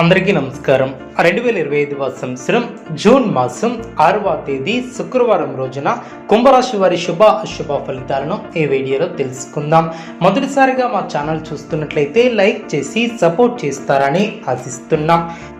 అందరికీ నమస్కారం. రెండు వేల ఇరవై ఐదవ సంవత్సరం జూన్ మాసం ఆరవ తేదీ శుక్రవారం రోజున కుంభరాశి వారి శుభ అశుభ ఫలితాలను ఈ వీడియోలో తెలుసుకుందాం. మొదటిసారిగా మా ఛానల్ చూస్తున్నట్లయితే లైక్ చేసి సపోర్ట్ చేస్తారని ఆశిస్తున్నాం.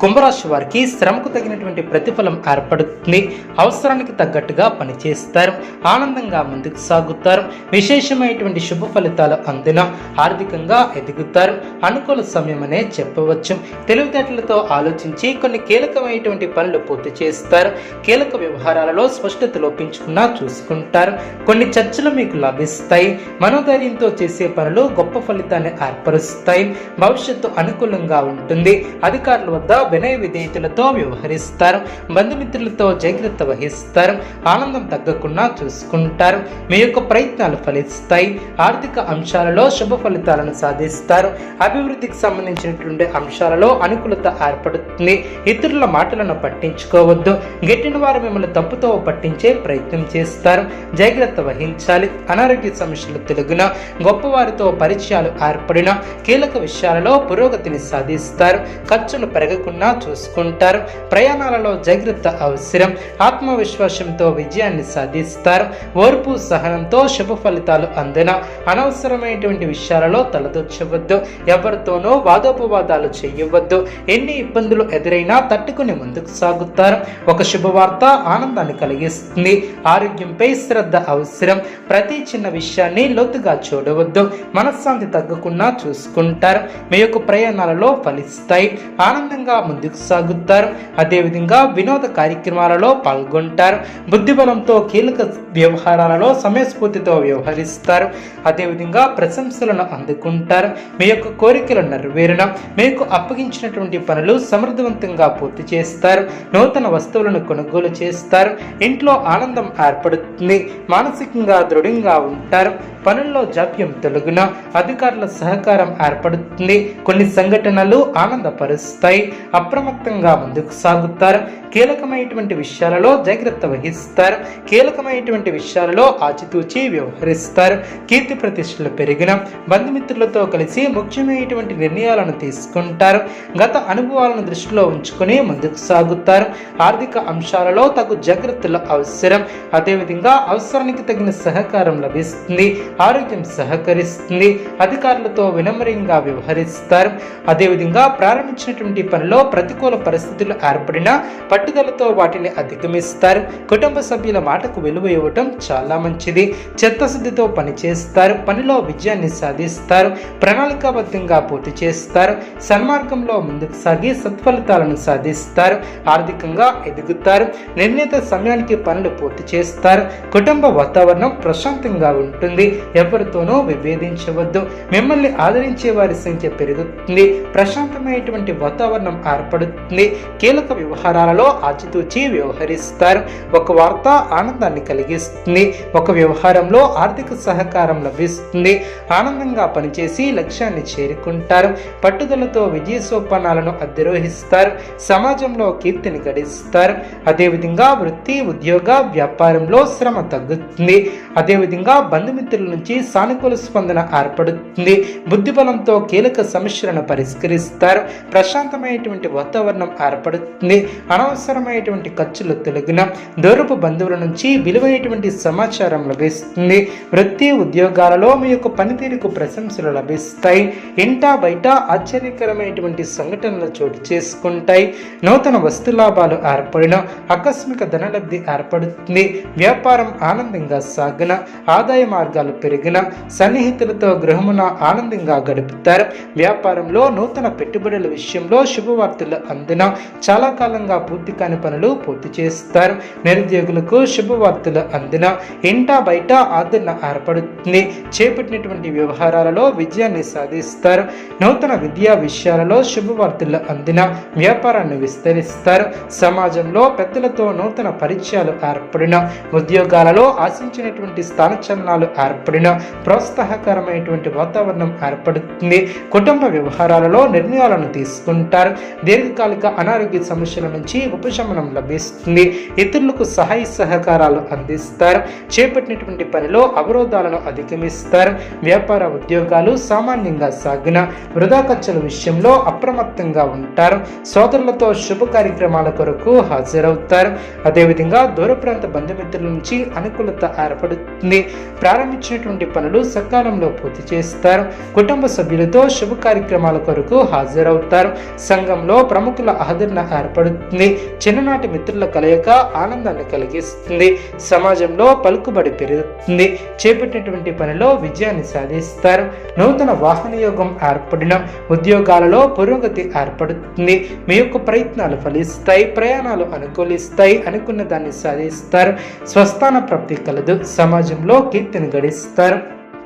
కుంభరాశి వారికి శ్రమకు తగినటువంటి ప్రతిఫలం ఏర్పడుతుంది. అవసరానికి తగ్గట్టుగా పనిచేస్తారు. ఆనందంగా ముందుకు సాగుతారు. విశేషమైనటువంటి శుభ ఫలితాలు అందిన ఆర్థికంగా ఎదుగుతారు. అనుకూల సమయం అనే చెప్పవచ్చు. తెలివితేటలతో ఆలోచించి కొన్ని కీలకమైనటువంటి పనులు పూర్తి చేస్తారు. కీలక వ్యవహారాలలో స్పష్టత లోపించకుండా చూసుకుంటారు. కొన్ని చర్చలు మీకు లభిస్తాయి. మనోధైర్యంతో చేసే పనులు గొప్ప ఫలితాన్ని ఏర్పరుస్తాయి. భవిష్యత్తు అనుకూలంగా ఉంటుంది. అధికారుల వద్ద వినయ విధేయతలతో వ్యవహరిస్తారు. బంధుమిత్రులతో జాగ్రత్త వహిస్తారు. ఆనందం తగ్గకుండా చూసుకుంటారు. మీ యొక్క ప్రయత్నాలు ఫలిస్తాయి. ఆర్థిక అంశాలలో శుభ ఫలితాలను సాధిస్తారు. అభివృద్ధికి సంబంధించినటువంటి అంశాలలో అనుకూలత ఏర్పడుతుంది. ఇతరుల మాటలను పట్టించుకోవద్దు. గెట్టిన వారు మిమ్మల్ని తప్పుతో పట్టించే ప్రయత్నం చేస్తారు. జాగ్రత్త వహించాలి. అనారోగ్య సమస్యలు తెలుగున గొప్పవారితో పరిచయాలు ఏర్పడిన కీలక విషయాలలో పురోగతిని సాధిస్తారు. ఖర్చులు పెరగకుండా చూసుకుంటారు. ప్రయాణాలలో జాగ్రత్త అవసరం. ఆత్మవిశ్వాసంతో విజయాన్ని సాధిస్తారు. ఓర్పు సహనంతో శుభ ఫలితాలు అందిన అనవసరమైనటువంటి విషయాలలో తలదొచ్చవద్దు. ఎవరితోనూ వాదోపవాదాలు చేయవద్దు. ఎన్ని ఇబ్బందులు ఎదురైనా తట్టుకుని ముందుకు సాగుతారు. ఒక శుభవార్త ఆనందాన్ని కలిగిస్తుంది. ఆరోగ్యంపై శ్రద్ధ అవసరం. ప్రతి చిన్న విషయాన్ని లోతుగా చూడవద్దు. మనశ్శాంతి తగ్గకుండా చూసుకుంటారు. మీ యొక్క ప్రయాణాలలో ఫలిస్తాయి. ఆనందంగా ముందుకు సాగుతారు. అదేవిధంగా వినోద కార్యక్రమాలలో పాల్గొంటారు. బుద్ధిబలంతో కీలక వ్యవహారాలలో సమయస్ఫూర్తితో వ్యవహరిస్తారు. అదేవిధంగా ప్రశంసలను అందుకుంటారు. మీ యొక్క కోరికలు నెరవేరిన మీకు అప్పగించినటువంటి పనులు సమర్థవంతంగా పూర్తి చేస్తారు. నూతన వస్తువులను కొనుగోలు చేస్తారు. ఇంట్లో ఆనందం ఏర్పడుతుంది. మానసికంగా దృఢంగా ఉంటారు. పనుల్లో జాప్యం తొలగున అధికారుల సహకారం ఏర్పడుతుంది. కొన్ని సంఘటనలు ఆనందపరుస్తాయి. అప్రమత్తంగా ముందుకు సాగుతారు. కీలకమైనటువంటి విషయాలలో జాగ్రత్త వహిస్తారు. కీలకమైనటువంటి విషయాలలో ఆచితూచి వ్యవహరిస్తారు. కీర్తి ప్రతిష్టలు పెరిగిన బంధుమిత్రులతో కలిసి ముఖ్యమైనటువంటి నిర్ణయాలను తీసుకుంటారు. గత అనుభవాలను దృష్టిలో ఉంచుకొని ముందుకు సాగుతారు. ఆర్థిక అంశాలలో తగు జాగ్రత్తలు అవసరం. అదేవిధంగా అవసరానికి తగిన సహకారం లభిస్తుంది. ఆరోగ్యం సహకరిస్తుంది. అధికారులతో వినమ్రంగా వ్యవహరిస్తారు. అదేవిధంగా ప్రారంభించినటువంటి పనిలో ప్రతికూల పరిస్థితులు ఏర్పడినా పట్టుదలతో వాటిని అధిగమిస్తారు. కుటుంబ సభ్యుల మాటకు విలువ ఇవ్వటం చాలా మంచిది. చిత్తశుద్ధితో పనిచేస్తారు. పనిలో విజయాన్ని సాధిస్తారు. ప్రణాళికాబద్ధంగా పూర్తి చేస్తారు. సన్మార్గంలో ముందుకు సాగి సత్ఫలితాలను సాధిస్తారు. ఆర్థికంగా ఎదుగుతారు. నిర్ణీత సమయానికి పనులు పూర్తి చేస్తారు. కుటుంబ వాతావరణం ప్రశాంతంగా ఉంటుంది. ఎవరితోనూ విభేదించవద్దు. మిమ్మల్ని ఆదరించే వారి సంఖ్య పెరుగుతుంది. ప్రశాంతమైనటువంటి వాతావరణం ఏర్పడుతుంది. కీలక వ్యవహారాలలో ఆచితూచి వ్యవహరిస్తారు. ఒక వార్త ఆనందాన్ని కలిగిస్తుంది. ఒక వ్యవహారంలో ఆర్థిక సహకారం లభిస్తుంది. ఆనందంగా పనిచేసి లక్ష్యాన్ని చేరుకుంటారు. పట్టుదలతో విజయ సోపానాలను అధిరోహిస్తారు. సమాజంలో కీర్తిని గడిస్తారు. అదేవిధంగా వృత్తి ఉద్యోగ వ్యాపారంలో శ్రమ తగ్గుతుంది. అదేవిధంగా బంధుమిత్రుల నుంచి సానుకూల స్పందన ఏర్పడుతుంది. బుద్ధిబలంతో కీలక సమస్యలను పరిష్కరిస్తారు. ప్రశాంతమైనటువంటి వాతావరణం ఏర్పడుతుంది. అనవసరమైనటువంటి ఖర్చులు తొలగిన దూరపు బంధువుల నుంచి విలువైనటువంటి సమాచారం లభిస్తుంది. వృత్తి ఉద్యోగాలలో మీ యొక్క పనితీరుకు ప్రశంసలు లభిస్తాయి. ఇంటా బయట ఆశ్చర్యకరమైనటువంటి సంఘటనలు చోటు చేసుకుంటాయి. నూతన వస్తు లాభాలు ఏర్పడిన ఆకస్మిక ధనలబ్ధి ఏర్పడుతుంది. వ్యాపారం ఆనందంగా సాగిన ఆదాయ మార్గాలు పెరిగిన సన్నిహితులతో గృహమున ఆనందంగా గడుపుతారు. వ్యాపారంలో నూతన పెట్టుబడుల విషయంలో శుభవార్తలు అందిన చాలా కాలంగా పూర్తి కాని పనులు పూర్తి చేస్తారు. నిరుద్యోగులకు శుభవార్తలు అందిన ఇంటా బయట ఆదరణ ఏర్పడుతుంది. చేపట్టినటువంటి వ్యవహారాలలో విజయాన్ని సాధిస్తారు. నూతన విద్యా విషయాలలో శుభవార్తలు అందిన వ్యాపారాన్ని విస్తరిస్తారు. సమాజంలో పెద్దలతో నూతన పరిచయాలు ఏర్పడిన ఉద్యోగాలలో ఆశించినటువంటి స్థానచలనాలు ఏర్పడిన ప్రోత్సాహకరమైనటువంటి వాతావరణం ఏర్పడుతుంది. కుటుంబ వ్యవహారాలలో నిర్ణయాలను తీసుకుంటారు. దీర్ఘకాలిక అనారోగ్య సమస్యల నుంచి ఉపశమనం లభిస్తుంది. ఇతరులకు సహాయ సహకారాలు అందిస్తారు. చేపట్టినటువంటి పనిలో అవరోధాలను అధిగమిస్తారు. వ్యాపార ఉద్యోగాలు సామాన్యంగా సాగిన వృధా ఖర్చుల విషయంలో అప్రమత్తంగా ఉంటారు. సోదరులతో శుభ కార్యక్రమాల కొరకు హాజరవుతారు. అదేవిధంగా దూర ప్రాంత బంధుమిత్రుల నుంచి అనుకూలత ఏర్పడుతుంది. ప్రారంభించినటువంటి పనులు సకాలంలో పూర్తి చేస్తారు. కుటుంబ సభ్యులతో శుభ కార్యక్రమాల కొరకు హాజరవుతారు. సంఘం సంఘంలో ప్రముఖుల ఆదరణ ఏర్పడుతుంది. చిన్ననాటి మిత్రుల కలయిక ఆనందాన్ని కలిగిస్తుంది. సమాజంలో పలుకుబడి పెరుగుతుంది. చేపట్టినటువంటి పనిలో విజయాన్ని సాధిస్తారు. నూతన వాహన యోగం ఏర్పడిన ఉద్యోగాలలో పురోగతి ఏర్పడుతుంది. మీ యొక్క ప్రయత్నాలు ఫలిస్తాయి ప్రయాణాలు అనుకూలిస్తాయి అనుకున్న దాన్ని సాధిస్తారు. స్వస్థాన ప్రాప్తి కలదు. సమాజంలో కీర్తిని గడిస్తారు.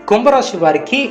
కుంభరాశి వారికి